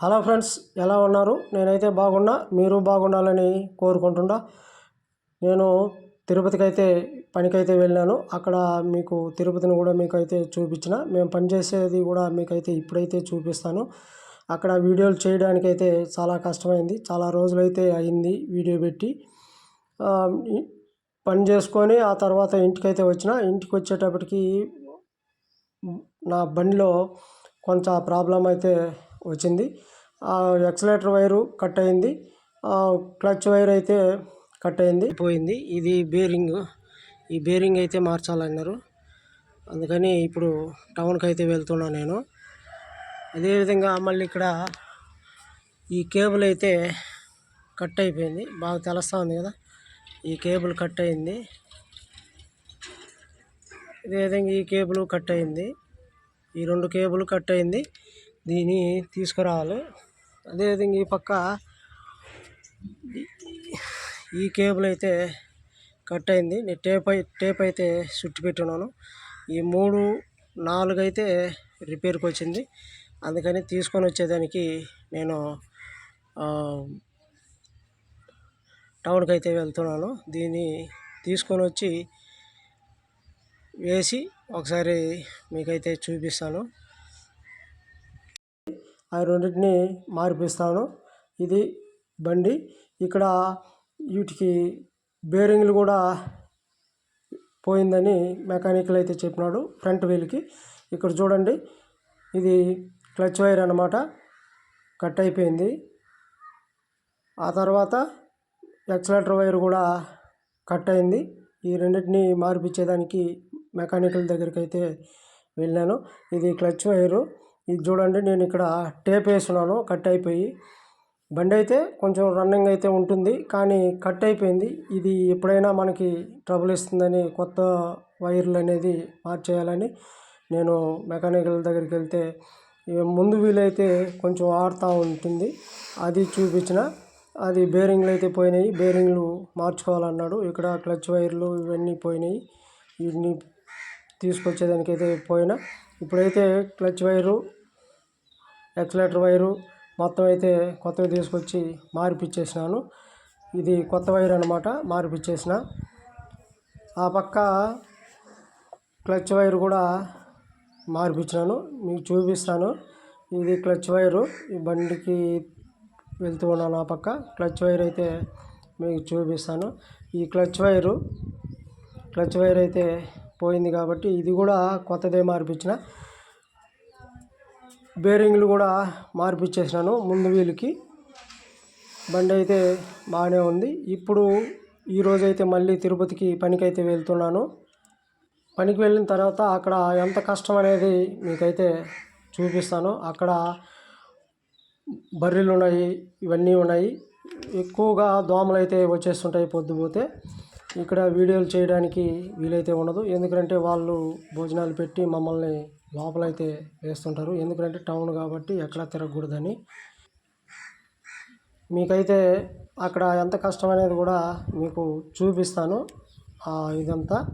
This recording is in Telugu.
హలో ఫ్రెండ్స్ ఎలా ఉన్నారు? నేనైతే బాగున్నా. మీరు బాగుండాలని కోరుకుంటున్నా. నేను తిరుపతికి అయితే పనికైతే వెళ్ళాను. అక్కడ మీకు తిరుపతిని కూడా మీకు అయితే చూపించిన. మేము పనిచేసేది కూడా మీకైతే ఇప్పుడైతే చూపిస్తాను. అక్కడ వీడియోలు చేయడానికైతే చాలా కష్టమైంది. చాలా రోజులైతే అయింది వీడియో పెట్టి. పని చేసుకొని ఆ తర్వాత ఇంటికైతే వచ్చిన. ఇంటికి వచ్చేటప్పటికి నా బండిలో కొంచెం ప్రాబ్లం అయితే వచ్చింది. ఆ ఎక్సలేటర్ వైరు కట్ అయింది. క్లచ్ వైర్ అయితే కట్ అయింది. పోయింది. ఇది బేరింగ్ ఈ బేరింగ్ అయితే మార్చాలన్నారు. అందుకని ఇప్పుడు టౌన్కి అయితే వెళ్తున్నా నేను. అదేవిధంగా మళ్ళీ ఇక్కడ ఈ కేబుల్ అయితే కట్ అయిపోయింది. బాగా తెలుస్తూ ఉంది కదా. ఈ కేబుల్ కట్ అయింది. అదేవిధంగా ఈ కేబుల్ కట్ అయింది. ఈ రెండు కేబుల్ కట్ అయింది. దీన్ని తీసుకురావాలి. అదేవిధంగా ఈ పక్క ఈ కేబుల్ అయితే కట్ అయింది. నేను టేప్ టేప్ అయితే చుట్టి పెట్టున్నాను. ఈ మూడు నాలుగు అయితే రిపేర్కి వచ్చింది. అందుకని తీసుకొని వచ్చేదానికి నేను టౌన్కి అయితే వెళ్తున్నాను. దీన్ని తీసుకొని వచ్చి వేసి ఒకసారి మీకైతే చూపిస్తాను. ఆ రెండింటిని మార్పిస్తాను. ఇది బండి. ఇక్కడ వీటికి బేరింగ్లు కూడా పోయిందని మెకానికల్ అయితే చెప్పినాడు ఫ్రంట్ వీల్కి. ఇక్కడ చూడండి ఇది క్లచ్ వైర్ అన్నమాట. కట్ అయిపోయింది. ఆ తర్వాత ఎక్సలేటర్ వైర్ కూడా కట్ అయింది. ఈ రెండింటిని మార్పిచ్చేదానికి మెకానికల్ దగ్గరికి అయితే వెళ్ళాను. ఇది క్లచ్ వైరు. ఇది చూడండి నేను ఇక్కడ టేప్ వేస్తున్నాను కట్ అయిపోయి. బండి అయితే కొంచెం రన్నింగ్ అయితే ఉంటుంది కానీ కట్ అయిపోయింది. ఇది ఎప్పుడైనా మనకి ట్రబుల్ ఇస్తుందని కొత్త వైర్లు అనేది మార్చేయాలని నేను మెకానికల్ దగ్గరికి వెళ్తే ముందు వీలైతే కొంచెం ఆడుతూ ఉంటుంది. అది చూపించిన అది బేరింగ్లు అయితే పోయినాయి. బేరింగ్లు మార్చుకోవాలన్నాడు. ఇక్కడ క్లచ్ వైర్లు ఇవన్నీ పోయినాయి. వీటిని తీసుకొచ్చేదానికైతే పోయినా. ఇప్పుడైతే క్లచ్ వైరు ఎక్సలేటర్ వైరు మొత్తం అయితే కొత్తవి తీసుకొచ్చి మార్పిచ్చేసినాను. ఇది కొత్త వైర్ అనమాట మార్పిచ్చేసిన. ఆ పక్క క్లచ్ వైర్ కూడా మార్పిచ్చినాను మీకు చూపిస్తాను. ఇది క్లచ్ వైరు ఈ బండికి వెళ్తూ ఉన్నాను ఆ పక్క. క్లచ్ వైర్ అయితే మీకు చూపిస్తాను. ఈ క్లచ్ వైరు క్లచ్ వైర్ అయితే పోయింది కాబట్టి ఇది కూడా కొత్తదే మార్పించిన బేరింగ్లు కూడా మార్పిచ్చేసినాను ముందు వీలుకి బండి అయితే బాగానే ఉంది. ఇప్పుడు ఈరోజు అయితే మళ్ళీ తిరుపతికి పనికి అయితే వెళ్తున్నాను. పనికి వెళ్ళిన తర్వాత అక్కడ ఎంత కష్టం అనేది మీకైతే చూపిస్తాను. అక్కడ బర్రెలు ఉన్నాయి ఇవన్నీ ఉన్నాయి. ఎక్కువగా దోమలు అయితే వచ్చేస్తుంటాయి పొద్దుపోతే ఇక్కడ వీడియోలు చేయడానికి వీలైతే ఉండదు. ఎందుకంటే వాళ్ళు భోజనాలు పెట్టి మమ్మల్ని లోపలైతే వేస్తుంటారు. ఎందుకంటే టౌన్ కాబట్టి ఎక్కడా తిరగకూడదని. మీకైతే అక్కడ ఎంత కష్టం అనేది కూడా మీకు చూపిస్తాను. ఆ ఇదంతా.